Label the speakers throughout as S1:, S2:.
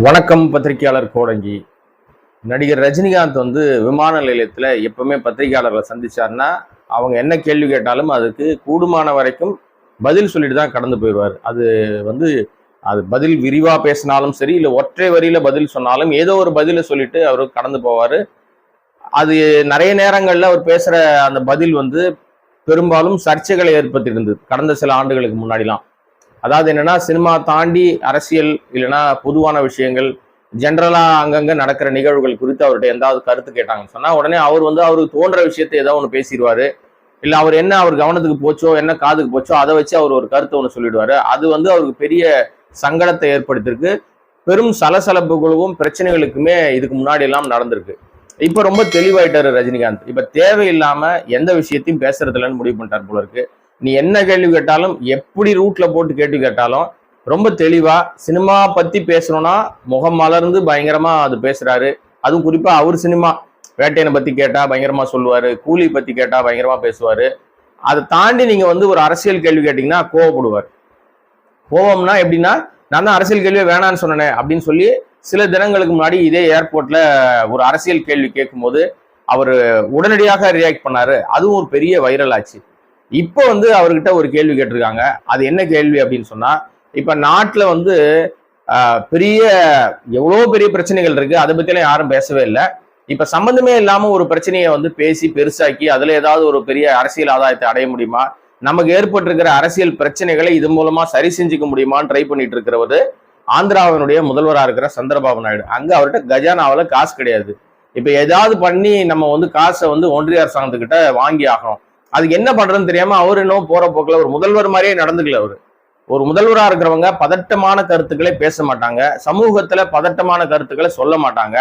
S1: வணக்கம் பத்திரிகையாளர் கோடங்கி. நடிகர் ரஜினிகாந்த் வந்து விமான நிலையத்தில் எப்பவுமே பத்திரிகையாளர்களை சந்திச்சாருன்னா அவங்க என்ன கேள்வி கேட்டாலும் அதுக்கு கூடுமான வரைக்கும் பதில் சொல்லிட்டு தான் கடந்து போயிடுவார். அது வந்து அது பதில் விரிவாக பேசினாலும் சரி இல்லை ஒற்றை வரியில் பதில் சொன்னாலும் ஏதோ ஒரு பதிலை சொல்லிட்டு அவர் கடந்து போவார். அது நிறைய நேரங்களில் அவர் பேசுகிற அந்த பதில் வந்து பெரும்பாலும் சர்ச்சைகளை ஏற்படுத்தியிருந்தது கடந்த சில ஆண்டுகளுக்கு முன்னாடிலாம். அதாவது என்னன்னா சினிமா தாண்டி அரசியல் இல்லைன்னா பொதுவான விஷயங்கள் ஜென்ரலா அங்கங்க நடக்கிற நிகழ்வுகள் குறித்து அவர்கிட்ட எந்தாவது கருத்து கேட்டாங்கன்னு சொன்னா உடனே அவர் வந்து அவருக்கு தோன்ற விஷயத்தை ஏதோ ஒன்று பேசிடுவாரு. இல்லை அவர் என்ன அவர் கவனத்துக்கு போச்சோ என்ன காதுக்கு போச்சோ அதை வச்சு அவர் ஒரு கருத்தை ஒன்று சொல்லிடுவாரு. அது வந்து அவருக்கு பெரிய சங்கடத்தை ஏற்படுத்தியிருக்கு. பெரும் சலசலப்புகளுக்கும் பிரச்சனைகளுக்குமே இதுக்கு முன்னாடி எல்லாம் நடந்திருக்கு. இப்போ ரொம்ப தெளிவாயிட்டாரு ரஜினிகாந்த். இப்போ தேவையில்லாம எந்த விஷயத்தையும் பேசுறதுலன்னு முடிவு பண்ணிட்டார் போல இருக்கு. நீ என்ன கேள்வி கேட்டாலும் எப்படி ரூட்ல போட்டு கேள்வி கேட்டாலும் ரொம்ப தெளிவா சினிமா பத்தி பேசணும்னா முகம் மலர்ந்து பயங்கரமா அது பேசுறாரு. அதுவும் குறிப்பா அவர் சினிமா வேட்டையனை பத்தி கேட்டா பயங்கரமா சொல்லுவாரு. கூலி பத்தி கேட்டா பயங்கரமா பேசுவாரு. அதை தாண்டி நீங்க வந்து ஒரு அரசியல் கேள்வி கேட்டீங்கன்னா கோவப்படுவார். கோவம்னா எப்படின்னா நான் தான் அரசியல் கேள்வியே வேணான்னு சொன்னேனே அப்படின்னு சொல்லி சில தினங்களுக்கு முன்னாடி இதே ஏர்போர்ட்ல ஒரு அரசியல் கேள்வி கேட்கும்போது அவர் உடனடியாக ரியாக்ட் பண்ணாரு. அதுவும் ஒரு பெரிய வைரல் ஆச்சு. இப்போ வந்து அவர்கிட்ட ஒரு கேள்வி கேட்டிருக்காங்க. அது என்ன கேள்வி அப்படின்னு சொன்னா இப்ப நாட்டுல வந்து பெரிய எவ்வளோ பெரிய பிரச்சனைகள் இருக்கு அதை பத்தியெல்லாம் யாரும் பேசவே இல்லை. இப்ப சம்பந்தமே இல்லாம ஒரு பிரச்சனையை வந்து பேசி பெருசாக்கி அதுல ஏதாவது ஒரு பெரிய அரசியல் ஆதாயத்தை அடைய முடியுமா? நமக்கு ஏற்பட்டிருக்கிற அரசியல் பிரச்சனைகளை இது மூலமா சரி செஞ்சுக்க முடியுமான்னு ட்ரை பண்ணிட்டு இருக்கிறவர் ஆந்திராவினுடைய முதல்வராக இருக்கிற சந்திரபாபு நாயுடு. அங்கே அவர்கிட்ட கஜானாவில் காசு கிடையாது. இப்போ ஏதாவது பண்ணி நம்ம வந்து காசை வந்து ஒன்றிய அரசாங்கத்துக்கிட்ட வாங்கி ஆகணும். அதுக்கு என்ன பண்றதுன்னு தெரியாம அவர் இன்னும் போற போக்கில் ஒரு முதல்வர் மாதிரியே நடந்துக்கல அவரு. ஒரு முதல்வராக இருக்கிறவங்க பதட்டமான கருத்துக்களை பேச மாட்டாங்க. சமூகத்துல பதட்டமான கருத்துக்களை சொல்ல மாட்டாங்க.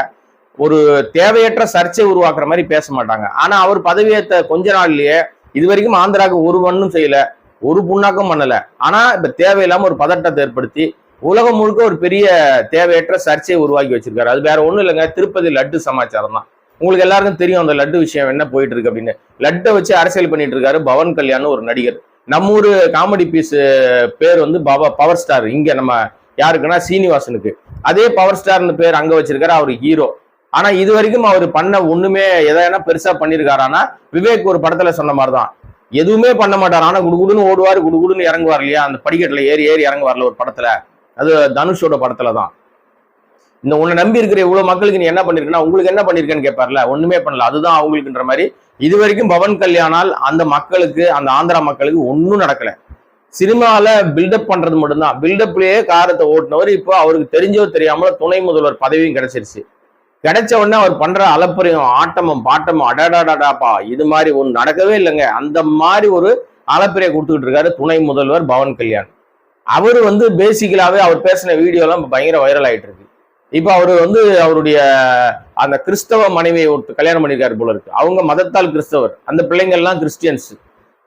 S1: ஒரு தேவையற்ற சர்ச்சை உருவாக்குற மாதிரி பேச மாட்டாங்க. ஆனா அவர் பதவியேற்ற கொஞ்ச நாள்லயே இது வரைக்கும் ஆந்திராவுக்கு ஒரு ஒன்றும் செய்யல. ஒரு புண்ணாக்கம் பண்ணல. ஆனா இப்ப தேவையில்லாம ஒரு பதட்டத்தை ஏற்படுத்தி உலகம் முழுக்க ஒரு பெரிய தேவையற்ற சர்ச்சையை உருவாக்கி வச்சிருக்காரு. அது வேற ஒண்ணும் இல்லைங்க. திருப்பதி லட்டு சமாச்சாரம் தான் உங்களுக்கு எல்லாருக்கும் தெரியும் அந்த லட்டு விஷயம் என்ன போயிட்டு இருக்கு அப்படின்னு. லட்டை வச்சு அரசியல் பண்ணிட்டு இருக்காரு பவன் கல்யாண் ஒரு நடிகர். நம்ம ஊரு காமெடி பீஸ் பேர் வந்து பவ பவர் ஸ்டார் இங்க நம்ம யாருக்குன்னா சீனிவாசனுக்கு. அதே பவர் ஸ்டார்னு பேர் அங்க வச்சிருக்காரு அவர் ஹீரோ ஆனா இது வரைக்கும் அவர் பண்ண ஒண்ணுமே எதனா பெருசா பண்ணிருக்காரானா விவேக் ஒரு படத்துல சொன்ன மாதிரிதான். எதுவுமே பண்ண மாட்டார். ஆனா குடுகுடுன்னு ஓடுவார் குடுகுடுன்னு இறங்குவார் இல்லையா? அந்த படிக்கட்டுல ஏறி ஏறி இறங்குவார்ல ஒரு படத்துல. அது தனுஷோட படத்துல தான் இந்த உன்னை நம்பி இருக்கிற இவ்வளவு மக்களுக்கு நீ என்ன பண்ணிருக்கனா உங்களுக்கு என்ன பண்ணிருக்கேன்னு கேட்பார்ல? ஒண்ணுமே பண்ணல. அதுதான் அவங்களுக்குன்ற மாதிரி இது வரைக்கும் பவன் கல்யாணால் அந்த மக்களுக்கு அந்த ஆந்திரா மக்களுக்கு ஒன்றும் நடக்கல. சினிமால பில்டப் பண்றது மட்டும்தான். பில்டப்லயே காரத்தை ஓட்டினவர் இப்போ அவருக்கு தெரிஞ்சோ தெரியாமல துணை முதல்வர் பதவியும் கிடைச்சிருச்சு. கிடைச்ச உடனே அவர் பண்ற அலப்பறையும் ஆட்டமும் பாட்டமும் அடடாடாடாப்பா இது மாதிரி ஒன்று நடக்கவே இல்லைங்க. அந்த மாதிரி ஒரு அலப்பறையை கொடுத்துக்கிட்டு இருக்காரு துணை முதல்வர் பவன் கல்யாண். அவர் வந்து பேசிக்கலாவே அவர் பேசின வீடியோலாம் இப்ப பயங்கர வைரல் ஆயிட்டு இருக்கு. இப்போ அவர் வந்து அவருடைய அந்த கிறிஸ்தவ மனைவியை ஒருத்தர் கல்யாணம் பண்ணியிருக்காரு போல இருக்கு. அவங்க மதத்தால் கிறிஸ்தவர். அந்த பிள்ளைங்கள்லாம் கிறிஸ்டியன்ஸ்.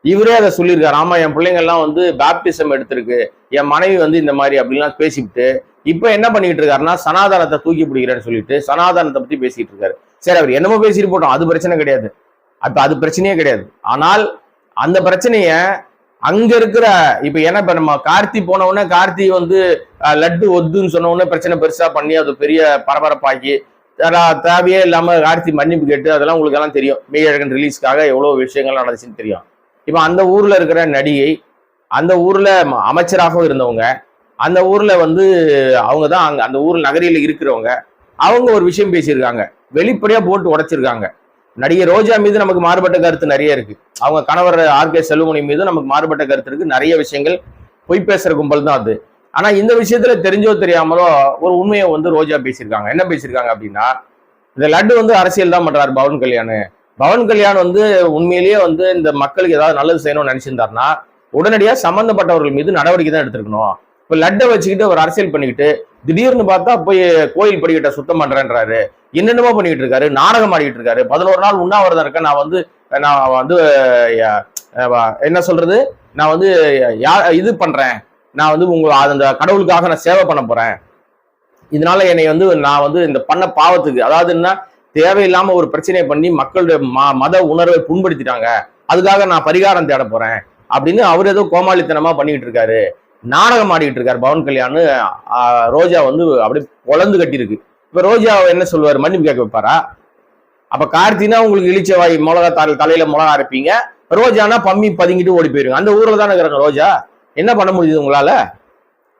S1: இவரே அதை சொல்லியிருக்காரு. ஆமா என் பிள்ளைங்கள்லாம் வந்து பேப்டிசம் எடுத்திருக்கு. என் மனைவி வந்து இந்த மாதிரி அப்படிலாம் பேசிவிட்டு இப்போ என்ன பண்ணிட்டு இருக்காருன்னா சனாதானத்தை தூக்கி பிடிக்கிறேன்னு சொல்லிட்டு சனாதனத்தை பத்தி பேசிட்டு இருக்காரு. சரி அவர் என்னமோ பேசிட்டு போட்டோம். அது பிரச்சனை கிடையாது. அப்ப அது பிரச்சனையே கிடையாது. ஆனால் அந்த பிரச்சனையை அங்க இருக்கிற இப்ப ஏன்னா இப்ப நம்ம கார்த்தி போன உடனே கார்த்தி வந்து லட்டு ஒத்துன்னு சொன்ன உடனே பிரச்சனை பெருசா பண்ணி அது பெரிய பரபரப்பாக்கி தேவையே இல்லாம கார்த்தி மன்னிப்பு கேட்டு அதெல்லாம் உங்களுக்கு எல்லாம் தெரியும். மெய்யழகன் ரிலீஸ்க்காக எவ்வளவு விஷயங்கள் நடந்துச்சுன்னு தெரியும். இப்ப அந்த ஊர்ல இருக்கிற நடிகை அந்த ஊர்ல அமைச்சராகவும் இருந்தவங்க அந்த ஊர்ல வந்து அவங்க தான் அங்க அந்த ஊர் நகரில இருக்கிறவங்க அவங்க ஒரு விஷயம் பேசியிருக்காங்க. வெளிப்படையா போட்டு உடைச்சிருக்காங்க. நடிகை ரோஜா மீது நமக்கு மாறுபட்ட கருத்து நிறைய இருக்கு. அவங்க கணவர் ஆர் கே செல்வமணி மீது நமக்கு மாறுபட்ட கருத்து இருக்கு. நிறைய விஷயங்கள் பொய் பேசுற கும்பல் தான் அது. ஆனா இந்த விஷயத்துல தெரிஞ்சோ தெரியாமலோ ஒரு உண்மையை வந்து ரோஜா பேசியிருக்காங்க. என்ன பேசியிருக்காங்க அப்படின்னா இந்த லட்டு வந்து அரசியல் தான் பண்றாரு பவன் கல்யாண். பவன் கல்யாண் வந்து உண்மையிலேயே வந்து இந்த மக்களுக்கு ஏதாவது நல்லது செய்யணும்னு நினைச்சிருந்தாருன்னா உடனடியா சம்பந்தப்பட்டவர்கள் மீது நடவடிக்கை தான் எடுத்திருக்கணும். இப்ப லட்டை வச்சுக்கிட்டு ஒரு அரசியல் பண்ணிக்கிட்டு திடீர்னு பார்த்தா போய் கோயில் படிக்கிட்ட சுத்தம் பண்றேன்றாரு. என்னென்னமோ பண்ணிக்கிட்டு இருக்காரு. நாடகம் ஆடிக்கிட்டு இருக்காரு. பதினோரு நாள் உண்ணாவிரதம் இருக்கேன் நான் வந்து நான் வந்து என்ன சொல்றது? நான் வந்து யா இது பண்றேன். நான் வந்து உங்க அந்த கடவுளுக்காக நான் சேவை பண்ண போறேன். இதனால என்னை வந்து நான் வந்து இந்த பண்ண பாவத்துக்கு அதாவது என்ன? தேவையில்லாம ஒரு பிரச்சனையை பண்ணி மக்களுடைய ம- மத உணர்வை புண்படுத்திட்டாங்க. அதுக்காக நான் பரிகாரம் தேட போறேன். அப்படின்னு அவர் ஏதோ கோமாளித்தனமா பண்ணிக்கிட்டு இருக்காரு. நாடகம் ஆடிக்கிட்டு இருக்கார் பவன் கல்யாண். ரோஜா வந்து அப்படியே பொழந்து கட்டியிருக்கு. இப்போ ரோஜா என்ன சொல்லுவார்? மன்னிப்பு கேட்க வைப்பாரா? அப்போ கார்த்தினா உங்களுக்கு இழிச்ச வாய் மிளகா தலை தலையில மிளகா அரைப்பீங்க. ரோஜானா பம்மி பதுங்கிட்டு ஓடி போயிருங்க. அந்த ஊரில் தானே இருக்கிறாங்க ரோஜா? என்ன பண்ண முடியுது உங்களால?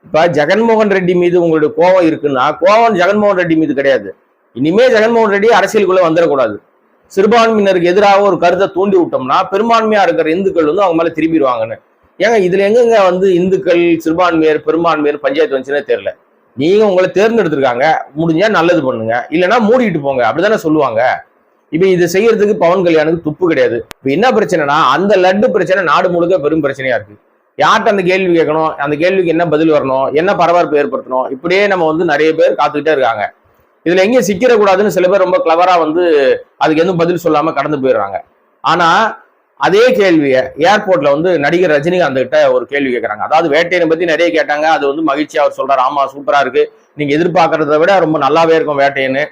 S1: இப்போ ஜெகன்மோகன் ரெட்டி மீது உங்களுடைய கோவம் இருக்குன்னா கோவம் ஜெகன்மோகன் ரெட்டி மீது கிடையாது. இனிமே ஜெகன்மோகன் ரெட்டி அரசியலுக்குள்ளே வந்துடக்கூடாது. சிறுபான்மையினருக்கு எதிராக ஒரு கருத்தை தூண்டி விட்டோம்னா பெரும்பான்மையாக இருக்கிற இந்துக்கள் வந்து அவங்க மேலே திரும்பிடுவாங்கன்னு. ஏங்க இதுல எங்கங்க வந்து இந்துக்கள் சிறுபான்மையர் பெரும்பான்மையர் பஞ்சாயத்து வந்துச்சுன்னே தெரியல. நீங்க உங்களை தேர்ந்தெடுத்திருக்காங்க. முடிஞ்சா நல்லது பண்ணுங்க. இல்லைன்னா மூடிட்டு போங்க. அப்படிதானே சொல்லுவாங்க. இப்ப இது செய்யறதுக்கு பவன் கல்யாணுக்கு துப்பு கிடையாது. இப்ப என்ன பிரச்சனைனா அந்த லட்டு பிரச்சனை நாடு முழுக்க பெரும் பிரச்சனையா இருக்கு. யார்கிட்ட அந்த கேள்வி கேட்கணும்? அந்த கேள்விக்கு என்ன பதில் வரணும்? என்ன பரபரப்பு ஏற்படுத்தணும்? இப்படியே நம்ம வந்து நிறைய பேர் காத்துக்கிட்டே இருக்காங்க. இதுல எங்கேயும் சிக்கிடக்கூடாதுன்னு சில பேர் ரொம்ப கிளவரா வந்து அதுக்கு எதுவும் பதில் சொல்லாம கடந்து போயிடுறாங்க. ஆனா அதே கேள்வியை ஏர்போர்ட்ல வந்து நடிகர் ரஜினிகாந்த் கிட்ட ஒரு கேள்வி கேட்கறாங்க அதாவது வேட்டையனை பத்தி நிறைய கேட்டாங்க. அது வந்து மகிழ்ச்சி அவர் சொல்றாரு. ஆமா சூப்பரா இருக்கு. நீங்க எதிர்பார்க்கறத விட ரொம்ப நல்லாவே இருக்கும் வேட்டையன்னு.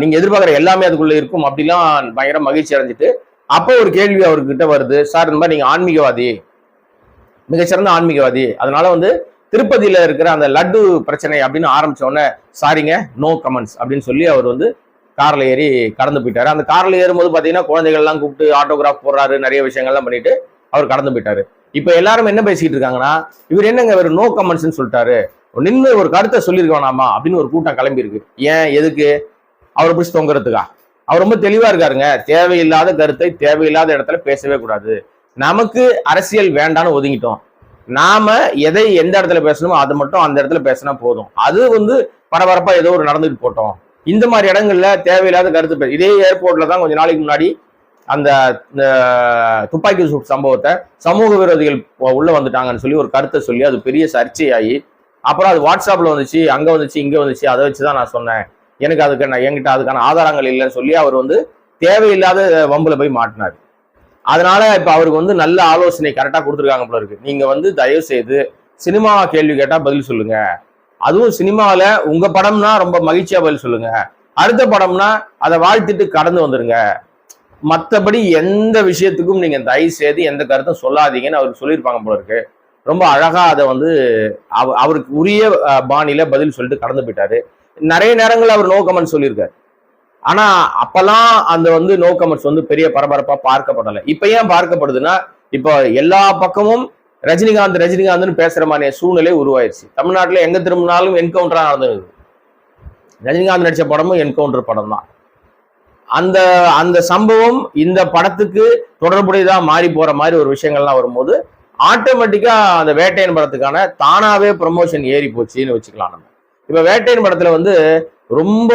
S1: நீங்க எதிர்பார்க்குற எல்லாமே அதுக்குள்ள இருக்கும் அப்படிலாம் பயங்கர மகிழ்ச்சி அடைஞ்சிட்டு அப்போ ஒரு கேள்வி அவர்கிட்ட வருது. சார் இந்த மாதிரி நீங்க ஆன்மீகவாதி மிகச்சிறந்த ஆன்மீகவாதி. அதனால வந்து திருப்பதியில இருக்கிற அந்த லட்டு பிரச்சனை அப்படின்னு ஆரம்பிச்ச உடனே சாரிங்க நோ கமெண்ட்ஸ் அப்படின்னு சொல்லி அவர் வந்து காரில் ஏறி கடந்து போயிட்டாரு. அந்த காரில் ஏறும்போது பார்த்தீங்கன்னா குழந்தைகள்லாம் கூப்பிட்டு ஆட்டோகிராஃப் போடுறாரு நிறைய விஷயங்கள்லாம் பண்ணிட்டு அவர் கடந்து போயிட்டாரு. இப்போ எல்லாரும் என்ன பேசிட்டு இருக்காங்கன்னா இவர் என்னங்க இவர் நோ கமெண்ட்ஸ்னு சொல்லிட்டாரு. நின்று ஒரு கருத்தை சொல்லியிருக்க வேணாமா அப்படின்னு ஒரு கூட்டம் கிளம்பி இருக்கு. ஏன் எதுக்கு? அவர் பிடிச்சி தொங்குறதுக்கா? அவர் ரொம்ப தெளிவா இருக்காருங்க. தேவையில்லாத கருத்தை தேவையில்லாத இடத்துல பேசவே கூடாது. நமக்கு அரசியல் வேண்டான்னு ஒதுங்கிட்டோம். நாம எதை எந்த இடத்துல பேசணுமோ அதை மட்டும் அந்த இடத்துல பேசினா போதும். அது வந்து பரபரப்பா ஏதோ ஒரு நடந்துட்டு போட்டோம். இந்த மாதிரி இடங்கள்ல தேவையில்லாத கருத்து இதே ஏர்போர்ட்ல தான் கொஞ்ச நாளைக்கு முன்னாடி அந்த இந்த துப்பாக்கி சூட் சம்பவத்தை சமூக விரோதிகள் உள்ள வந்துட்டாங்கன்னு சொல்லி ஒரு கருத்தை சொல்லி அது பெரிய சர்ச்சையாகி அப்புறம் அது வாட்ஸ்அப்ல வந்துச்சு அங்க வந்துச்சு இங்க வந்துச்சு அதை வச்சு தான் நான் சொன்னேன். எனக்கு அதுக்கு நான் என்கிட்ட அதுக்கான ஆதாரங்கள் இல்லைன்னு சொல்லி அவர் வந்து தேவையில்லாத வம்புல போய் மாட்டினார். அதனால இப்ப அவருக்கு வந்து நல்ல ஆலோசனை கரெக்டா கொடுத்துருக்காங்க போல இருக்கு. நீங்க வந்து தயவு செய்து சினிமா கேள்வி கேட்டா பதில் சொல்லுங்க. அதுவும் சினிமாவில் உங்க படம்னா ரொம்ப மகிழ்ச்சியா பதில் சொல்லுங்க. அடுத்த படம்னா அதை வாழ்த்திட்டு கடந்து வந்துருங்க. மற்றபடி எந்த விஷயத்துக்கும் நீங்க தயவு செய்து எந்த கருத்தும் சொல்லாதீங்கன்னு அவருக்கு சொல்லியிருப்பாங்க போல இருக்கு. ரொம்ப அழகா அதை வந்து அவருக்கு உரிய பாணியில பதில் சொல்லிட்டு கடந்து போயிட்டாரு. நிறைய நேரங்கள் அவர் நோ கமெண்ட் சொல்லியிருக்காரு. ஆனா அப்பெல்லாம் அந்த வந்து நோ கமெண்ட்ஸ் வந்து பெரிய பரபரப்பா பார்க்கப்படலை. இப்ப ஏன் பார்க்கப்படுதுன்னா இப்போ எல்லா பக்கமும் ரஜினிகாந்த் ரஜினிகாந்த்னு பேசுற மாதிரி சூழ்நிலை உருவாயிருச்சு. தமிழ்நாட்டில் எங்க திரும்பினாலும் என்கவுண்டரா நடந்தது ரஜினிகாந்த் நடிச்ச படமும் என்கவுண்டர் படம் தான். அந்த அந்த சம்பவம் இந்த படத்துக்கு தொடர்புடையதாக மாறி போற மாதிரி ஒரு விஷயங்கள்லாம் வரும்போது ஆட்டோமேட்டிக்கா அந்த வேட்டையன் படத்துக்கான தானாவே ப்ரமோஷன் ஏறி போச்சுன்னு வச்சுக்கலாம் நம்ம. இப்ப வேட்டையன் படத்துல வந்து ரொம்ப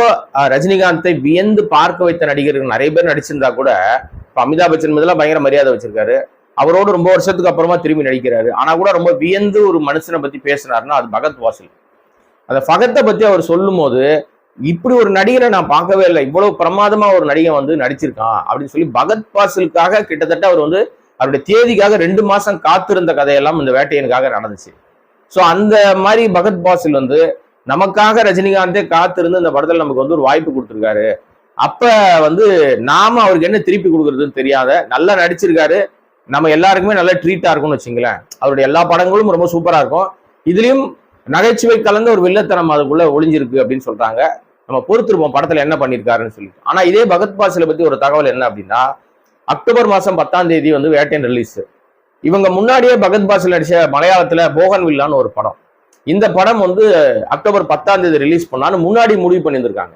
S1: ரஜினிகாந்தை வியந்து பார்க்க வைத்த நடிகர்கள் நிறைய பேர் நடிச்சிருந்தா கூட இப்போ அமிதாப் பச்சன் முதல்ல பயங்கர மரியாதை வச்சிருக்காரு. அவரோட ரொம்ப வருஷத்துக்கு அப்புறமா திரும்பி நடிக்கிறாரு. ஆனா கூட ரொம்ப வியந்து ஒரு மனுஷனை பத்தி பேசுனாருன்னா அது பகத் வாசல். அந்த பகத்தை பத்தி அவர் சொல்லும் போது இப்படி ஒரு நடிகரை நான் பார்க்கவே இல்லை. இவ்வளவு பிரமாதமா ஒரு நடிகன் வந்து நடிச்சிருக்கான். அப்படின்னு சொல்லி பகத் பாசிலுக்காக கிட்டத்தட்ட அவர் வந்து அவருடைய தேதிக்காக ரெண்டு மாசம் காத்திருந்த கதையெல்லாம் இந்த வேட்டையனுக்காக நடந்துச்சு. ஸோ அந்த மாதிரி பகத் பாசில் வந்து நமக்காக ரஜினிகாந்தே காத்திருந்து இந்த படத்தில் நமக்கு வந்து ஒரு வாய்ப்பு கொடுத்துருக்காரு. அப்ப வந்து நாம அவருக்கு என்ன திருப்பி கொடுக்கறதுன்னு தெரியாத நல்லா நடிச்சிருக்காரு. நம்ம எல்லாருக்குமே நல்ல ட்ரீட்டா இருக்கும்னு வச்சுங்களேன். அவருடைய எல்லா படங்களும் ரொம்ப சூப்பரா இருக்கும். இதுலயும் நகைச்சுவை கலந்த ஒரு வில்லத்தனம் அதுக்குள்ள ஒளிஞ்சிருக்கு அப்படின்னு சொல்றாங்க. நம்ம பொறுத்திருப்போம் படத்துல என்ன பண்ணிருக்காருன்னு சொல்லி ஆனா இதே பகத் பாசில பத்தி ஒரு தகவல் என்ன அப்படின்னா அக்டோபர் மாசம் பத்தாம் தேதி வந்து வேட்டையன் ரிலீஸ் இவங்க முன்னாடியே பகத் பாசில் நடிச்ச மலையாளத்துல போகன் வில்லான்னு ஒரு படம். இந்த படம் வந்து அக்டோபர் பத்தாம் தேதி ரிலீஸ் பண்ணான்னு முன்னாடி முடிவு பண்ணியிருந்திருக்காங்க.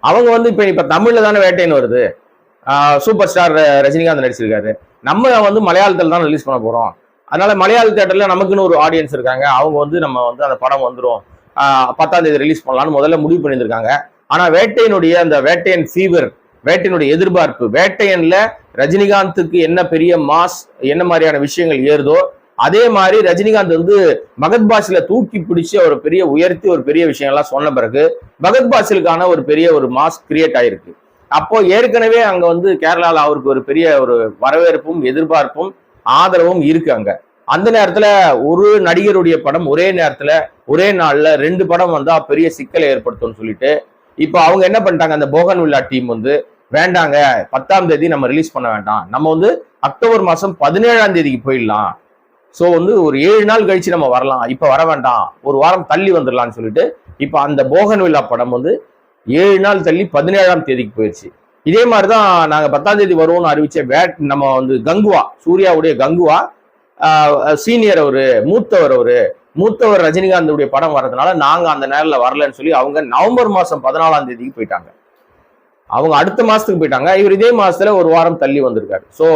S1: அவங்க வந்து இப்ப இப்ப தமிழ்ல தானே வேட்டைன்னு வருது. சூப்பர் ஸ்டார் ரஜினிகாந்த் நடிச்சிருக்காரு. நம்ம வந்து மலையாளத்தில் தான் ரிலீஸ் பண்ண போகிறோம் அதனால மலையாள தேட்டரில் நமக்குன்னு ஒரு ஆடியன்ஸ் இருக்காங்க. அவங்க வந்து நம்ம வந்து அந்த படம் வந்துடும் பத்தாம் தேதி ரிலீஸ் பண்ணலாம்னு முதல்ல முடிவு பண்ணியிருந்திருக்காங்க. ஆனால் வேட்டையினுடைய அந்த வேட்டையன் ஃபீவர் வேட்டையனுடைய எதிர்பார்ப்பு வேட்டையனில் ரஜினிகாந்துக்கு என்ன பெரிய மாஸ் என்ன மாதிரியான விஷயங்கள் ஏறுதோ அதே மாதிரி ரஜினிகாந்த் வந்து பகத் பாசில தூக்கி பிடிச்சி ஒரு பெரிய உயர்த்தி ஒரு பெரிய விஷயங்கள்லாம் சொன்ன பிறகு பகத் பாசிலுக்கான ஒரு பெரிய ஒரு மாஸ் கிரியேட் ஆயிருக்கு. அப்போ ஏற்கனவே அங்க வந்து கேரளாவில் அவருக்கு ஒரு பெரிய ஒரு வரவேற்பும் எதிர்பார்ப்பும் ஆதரவும் இருக்கு அங்க. அந்த நேரத்துல ஒரு நடிகருடைய படம் ஒரே நேரத்துல ஒரே நாள்ல ரெண்டு படம் வந்தா பெரிய சிக்கலை ஏற்படுத்தும்னு சொல்லிட்டு இப்போ அவங்க என்ன பண்ணிட்டாங்க? அந்த போகன் வில்லா டீம் வந்து வேண்டாங்க பத்தாம் தேதி நம்ம ரிலீஸ் பண்ண வேண்டாம். நம்ம வந்து அக்டோபர் மாசம் பதினேழாம் தேதிக்கு போயிடலாம். ஸோ வந்து ஒரு ஏழு நாள் கழிச்சு நம்ம வரலாம். இப்போ வர வேண்டாம். ஒரு வாரம் தள்ளி வந்துடலாம்னு சொல்லிட்டு இப்போ அந்த போகன் வில்லா படம் வந்து ஏழு நாள் தள்ளி பதினேழாம் தேதிக்கு போயிடுச்சு இதே மாதிரி தான் நாங்கள் பத்தாம் தேதி வருவோம்னு அறிவிச்ச வேட் நம்ம வந்து கங்குவா சூர்யாவுடைய கங்குவா சீனியர் அவர் மூத்தவர் அவர் மூத்தவர் ரஜினிகாந்துடைய படம் வர்றதுனால நாங்கள் அந்த நேரில் வரலன்னு சொல்லி அவங்க நவம்பர் மாதம் பதினாலாம் தேதிக்கு போயிட்டாங்க. அவங்க அடுத்த மாதத்துக்கு போயிட்டாங்க. இவர் இதே மாதத்தில் ஒரு வாரம் தள்ளி வந்திருக்காரு. ஸோ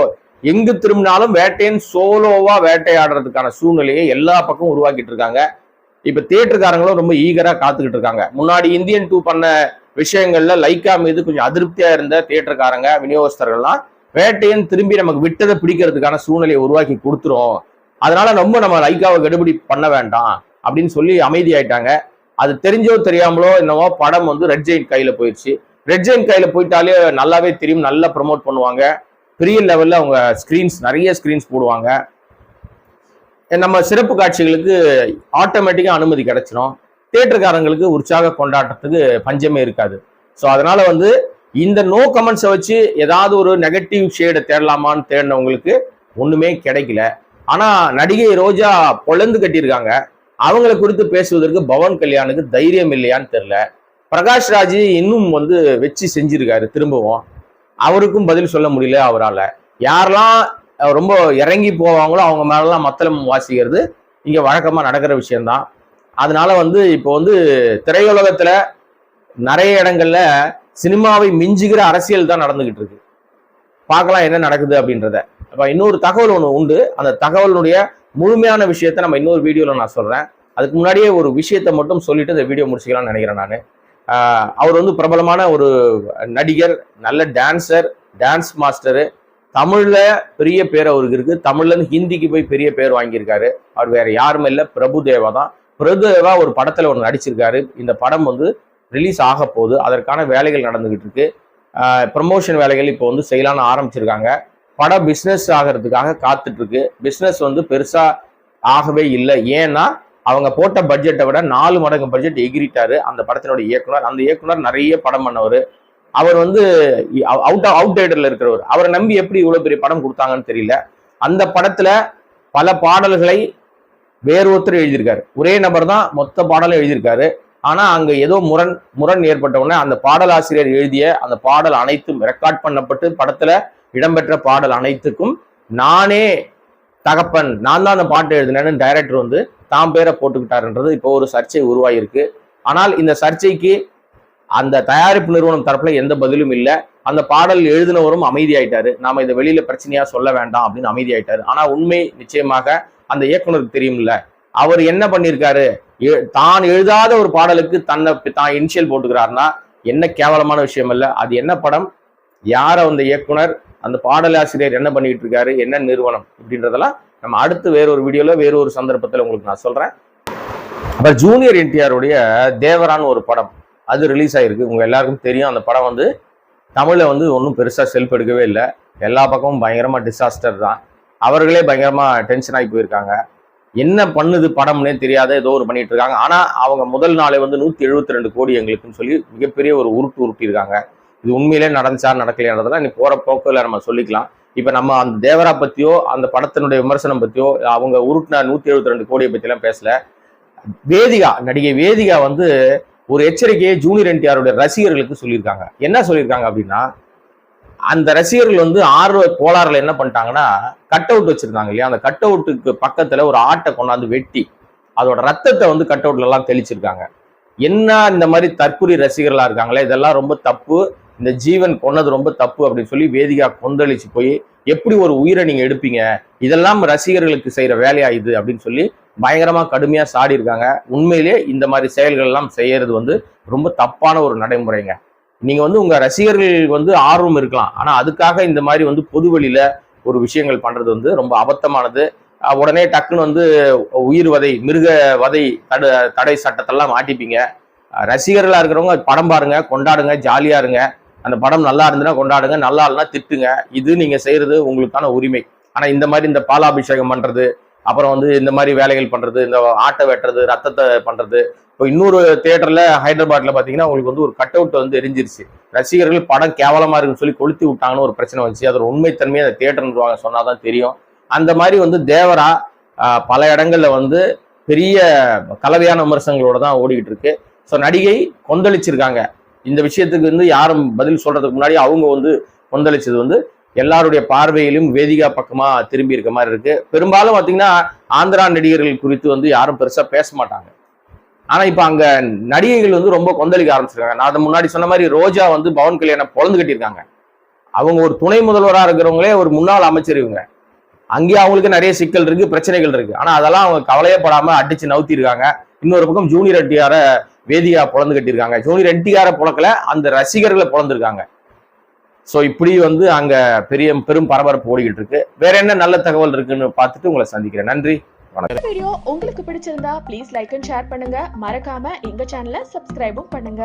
S1: எங்கு திரும்பினாலும் வேட்டையன் சோலோவா வேட்டையாடுறதுக்கான சூழ்நிலையை எல்லா பக்கமும் உருவாக்கிட்டு இருக்காங்க. இப்ப தியேட்டருக்காரங்களும் ரொம்ப ஈகரா காத்துக்கிட்டு இருக்காங்க. முன்னாடி இந்தியன் டூ பண்ண விஷயங்கள்ல லைக்கா மீது கொஞ்சம் அதிருப்தியா இருந்த தியேட்டருக்காரங்க விநியோகஸ்தர்கள்லாம் வேட்டையன் திரும்பி நமக்கு விட்டதை பிடிக்கிறதுக்கான சூழ்நிலையை உருவாக்கி கொடுத்துரும். அதனால ரொம்ப நம்ம லைக்காவை கெடுபிடி பண்ண வேண்டாம் அப்படின்னு சொல்லி அமைதியாயிட்டாங்க. அது தெரிஞ்சோ தெரியாமலோ என்னவோ படம் வந்து ரெட் ஜெயின் கையில போயிடுச்சு. ரெட் ஜெயின் கையில போயிட்டாலே நல்லாவே தெரியும் நல்லா ப்ரமோட் பண்ணுவாங்க. பெரிய லெவல்ல அவங்க ஸ்கிரீன்ஸ் நிறைய ஸ்கிரீன்ஸ் போடுவாங்க. நம்ம சிறப்பு காட்சிகளுக்கு ஆட்டோமேட்டிக்காக அனுமதி கிடைச்சிரும். தேட்டருக்காரங்களுக்கு உற்சாக கொண்டாட்டத்துக்கு பஞ்சமே இருக்காது. ஸோ அதனால வந்து இந்த நோ கமெண்ட்ஸை வச்சு ஏதாவது ஒரு நெகட்டிவ் ஷேடை தேடலாமான்னு தேடினவங்களுக்கு ஒன்றுமே கிடைக்கல. ஆனால் நடிகை ரோஜா பொழந்து கட்டியிருக்காங்க. அவங்கள குறித்து பேசுவதற்கு பவன் கல்யாணுக்கு தைரியம் இல்லையான்னு தெரில பிரகாஷ் ராஜ் இன்னும் வந்து வச்சு செஞ்சிருக்காரு திரும்பவும். அவருக்கும் பதில் சொல்ல முடியல அவரால். யாரெல்லாம் ரொம்ப இறங்கி போவாங்களோ அவங்க மேலெல்லாம் மத்தளம் வாசிக்கிறது இங்கே வழக்கமாக நடக்கிற விஷயம்தான். அதனால வந்து இப்போ வந்து திரையுலகத்துல நிறைய இடங்கள்ல சினிமாவை மிஞ்சுகிற அரசியல் தான் நடந்துகிட்டு இருக்கு. பார்க்கலாம் என்ன நடக்குது அப்படின்றத. அப்போ இன்னொரு தகவல் ஒன்று உண்டு. அந்த தகவலுடைய முழுமையான விஷயத்த நம்ம இன்னொரு வீடியோவில் நான் சொல்கிறேன் அதுக்கு முன்னாடியே ஒரு விஷயத்தை மட்டும் சொல்லிட்டு இந்த வீடியோ முடிச்சுக்கலாம்னு நினைக்கிறேன் நான். அவர் வந்து பிரபலமான ஒரு நடிகர் நல்ல டான்ஸர் டான்ஸ் மாஸ்டரு தமிழில் பெரிய பேர் அவருக்கு இருக்குது தமிழ்ல இருந்து ஹிந்திக்கு போய் பெரிய பேர் வாங்கியிருக்காரு. அவர் வேறு யாரும் இல்லை. பிரபுதேவா தான். பிரபுதேவா ஒரு படத்தில் ஒன்று நடிச்சிருக்காரு. இந்த படம் வந்து ரிலீஸ் ஆக போகுது. அதற்கான வேலைகள் நடந்துகிட்டு இருக்கு. ப்ரமோஷன் வேலைகள் இப்போ வந்து செயலான ஆரம்பிச்சிருக்காங்க. படம் பிஸ்னஸ் ஆகிறதுக்காக காத்துட்டு இருக்கு. பிஸ்னஸ் வந்து பெருசா ஆகவே இல்லை. ஏன்னா அவங்க போட்ட பட்ஜெட்டை விட நாலு மடங்கு பட்ஜெட் எகிரிட்டாரு அந்த படத்தினுடைய இயக்குனர். அந்த இயக்குனர் நிறைய படம் பண்ணவர். அவர் வந்து அவுட் அவுட் ரைடர்ல இருக்கிறவர். அவரை நம்பி எப்படி இவ்வளவு பெரிய படம் கொடுத்தாங்கன்னு தெரியல. அந்த படத்துல பல பாடல்களை வேறு ஒருத்தர் எழுதியிருக்காரு. ஒரே நபர் தான் மொத்த பாடலும் எழுதியிருக்காரு. ஆனால் அங்கே ஏதோ முரண் முரண் ஏற்பட்டவுடனே அந்த பாடலாசிரியர் எழுதிய அந்த பாடல் அனைத்தும் ரெக்கார்ட் பண்ணப்பட்டு படத்தில் இடம்பெற்ற பாடல் அனைத்துக்கும் நானே தகப்பன் நான் தான் அந்த பாட்டு எழுதினேன்னு டைரக்டர் வந்து தாம் பேரை போட்டுக்கிட்டாருன்றது இப்போ ஒரு சர்ச்சை உருவாகியிருக்கு ஆனால் இந்த சர்ச்சைக்கு அந்த தயாரிப்பு நிறுவனம் தரப்புல எந்த பதிலும் இல்லை. அந்த பாடல் எழுதினவரும் அமைதியாயிட்டாரு. நாம இதை வெளியில பிரச்சனையா சொல்ல வேண்டாம் அப்படின்னு அமைதியாயிட்டாரு. ஆனா உண்மை நிச்சயமாக அந்த இயக்குனருக்கு தெரியும்ல. அவர் என்ன பண்ணியிருக்காரு எ- தான் எழுதாத ஒரு பாடலுக்கு தன்னை தான் இனிஷியல் போட்டுக்கிறாருன்னா என்ன கேவலமான விஷயம் இல்லை. அது என்ன படம்? யார் அந்த இயக்குனர் அந்த பாடலாசிரியர் என்ன பண்ணிட்டு இருக்காரு என்ன நிறுவனம்? அப்படின்றதெல்லாம் நம்ம அடுத்து வேற ஒரு வீடியோல வேற ஒரு சந்தர்ப்பத்தில் உங்களுக்கு நான் சொல்றேன். அப்புறம் ஜூனியர் என்டிஆருடைய தேவரான்னு ஒரு படம். அது ரிலீஸ் ஆயிருக்கு. உங்க எல்லாருக்கும் தெரியும். அந்த படம் வந்து தமிழை வந்து ஒன்றும் பெருசாக செல்ஃப் எடுக்கவே இல்லை. எல்லா பக்கமும் பயங்கரமாக டிசாஸ்டர் தான். அவர்களே பயங்கரமாக டென்ஷன் ஆகி போயிருக்காங்க. என்ன பண்ணுது படம்னே தெரியாத ஏதோ ஒரு பண்ணிட்டு இருக்காங்க. ஆனால் அவங்க முதல் நாளே வந்து நூற்றி எழுபத்தி ரெண்டு கோடி எங்களுக்குன்னு சொல்லி மிகப்பெரிய ஒரு உருட்டு உருட்டியிருக்காங்க. இது உண்மையிலே நடந்துச்சா நடக்கலையான்றதெல்லாம் நீ போகிற போக்கில் நம்ம சொல்லிக்கலாம். இப்போ நம்ம அந்த தேவரா பற்றியோ அந்த படத்தினுடைய விமர்சனம் பற்றியோ அவங்க உருட்டின நூற்றி எழுபத்தி ரெண்டு கோடியை பற்றிலாம் பேசலை பேசல. வேதிகா நடிகை வேதிகா வந்து ஒரு எச்சரிக்கையை ஜூனியர் என்டிஆருடைய ரசிகர்களுக்கு சொல்லியிருக்காங்க. என்ன சொல்லியிருக்காங்க அப்படின்னா அந்த ரசிகர்கள் வந்து ஆர்வ கோளாறுல என்ன பண்ணிட்டாங்கன்னா கட் அவுட் வச்சிருந்தாங்க இல்லையா? அந்த கட் அவுட்டுக்கு பக்கத்துல ஒரு ஆட்டை கொண்டாந்து வெட்டி அதோட ரத்தத்தை வந்து கட் அவுட்ல எல்லாம் தெளிச்சிருக்காங்க. என்ன இந்த மாதிரி தற்கொலை ரசிகர்களா இருக்காங்களே? இதெல்லாம் ரொம்ப தப்பு. இந்த ஜீவன் கொன்னது ரொம்ப தப்பு அப்படின்னு சொல்லி வேதிகா கொந்தளிச்சு போய் எப்படி ஒரு உயிரை நீங்க எடுப்பீங்க? இதெல்லாம் ரசிகர்களுக்கு செய்யற வேலையா இது அப்படின்னு சொல்லி பயங்கரமாக கடுமையாக சாடி இருக்காங்க. உண்மையிலே இந்த மாதிரி செயல்கள் எல்லாம் செய்யறது வந்து ரொம்ப தப்பான ஒரு நடைமுறைங்க. நீங்கள் வந்து உங்கள் ரசிகர்கள் வந்து ஆர்வம் இருக்கலாம். ஆனால் அதுக்காக இந்த மாதிரி வந்து பொதுவெளியில் ஒரு விஷயங்கள் பண்ணுறது வந்து ரொம்ப அபத்தமானது. உடனே டக்குன்னு வந்து உயிர் வதை மிருக வதை தடு தடை சட்டத்தெல்லாம் மாட்டிப்பீங்க. ரசிகர்களாக இருக்கிறவங்க படம் பாருங்க கொண்டாடுங்க ஜாலியாக இருங்க. அந்த படம் நல்லா இருந்துன்னா கொண்டாடுங்க நல்லா இல்லைன்னா திட்டுங்க. இது நீங்கள் செய்கிறது உங்களுக்கான உரிமை. ஆனால் இந்த மாதிரி இந்த பாலாபிஷேகம் பண்ணுறது அப்புறம் வந்து இந்த மாதிரி வேலைகள் பண்றது இந்த ஆட்டை வெட்டுறது ரத்தத்தை பண்றது. இப்போ இன்னொரு தியேட்டர்ல ஹைதராபாத்ல பாத்தீங்கன்னா உங்களுக்கு வந்து ஒரு கட் அவுட் வந்து எரிஞ்சிருச்சு. ரசிகர்கள் படம் கேவலமா இருக்குன்னு சொல்லி கொளுத்தி விட்டாங்கன்னு ஒரு பிரச்சனை வந்துச்சு. அதோட உண்மைத்தன்மையை அந்த தியேட்டர் நிர்வாகம் சொன்னாதான் தெரியும். அந்த மாதிரி வந்து தேவரா பல இடங்கள்ல வந்து பெரிய கலவையான விமர்சனங்களோட தான் ஓடிக்கிட்டு இருக்கு. ஸோ நடிகை கொந்தளிச்சிருக்காங்க. இந்த விஷயத்துக்கு வந்து யாரும் பதில் சொல்றதுக்கு முன்னாடி அவங்க வந்து கொந்தளிச்சது வந்து எல்லாருடைய பார்வையிலும் வேதிகா பக்கமா திரும்பி இருக்க மாதிரி இருக்கு. பெரும்பாலும் பார்த்தீங்கன்னா ஆந்திரா நடிகர்கள் குறித்து வந்து யாரும் பெருசா பேச மாட்டாங்க. ஆனா இப்ப அங்க நடிகைகள் வந்து ரொம்ப கொந்தளிக்க ஆரம்பிச்சிருக்காங்க. நான் அதை முன்னாடி சொன்ன மாதிரி ரோஜா வந்து பவன் கல்யாணம் பொழந்து கட்டியிருக்காங்க. அவங்க ஒரு துணை முதல்வராக இருக்கிறவங்களே ஒரு முன்னாள் அமைச்சர் இவங்க. அங்கேயே அவங்களுக்கு நிறைய சிக்கல் இருக்கு பிரச்சனைகள் இருக்கு. ஆனா அதெல்லாம் அவங்க கவலையே படாமல் அடிச்சு நவுத்திருக்காங்க இன்னொரு பக்கம் ஜூனியர் என்டிஆர வேதியா பொழந்து கட்டியிருக்காங்க. ஜூனியர் என்டிஆர புழக்கல அந்த ரசிகர்களை பொழந்திருக்காங்க. ஸோ இப்படி வந்து அங்க பெரிய பெரும் பரபரப்பு ஓடிக்கிட்டு இருக்கு வேற என்ன நல்ல தகவல் இருக்குன்னு பார்த்துட்டு உங்களை சந்திக்கிறேன். நன்றி.
S2: வீடியோ உங்களுக்கு பிடிச்சிருந்தா ப்ளீஸ் லைக் அண்ட் ஷேர் பண்ணுங்க. மறக்காம எங்க சேனலை சப்ஸ்கிரைபும் பண்ணுங்க.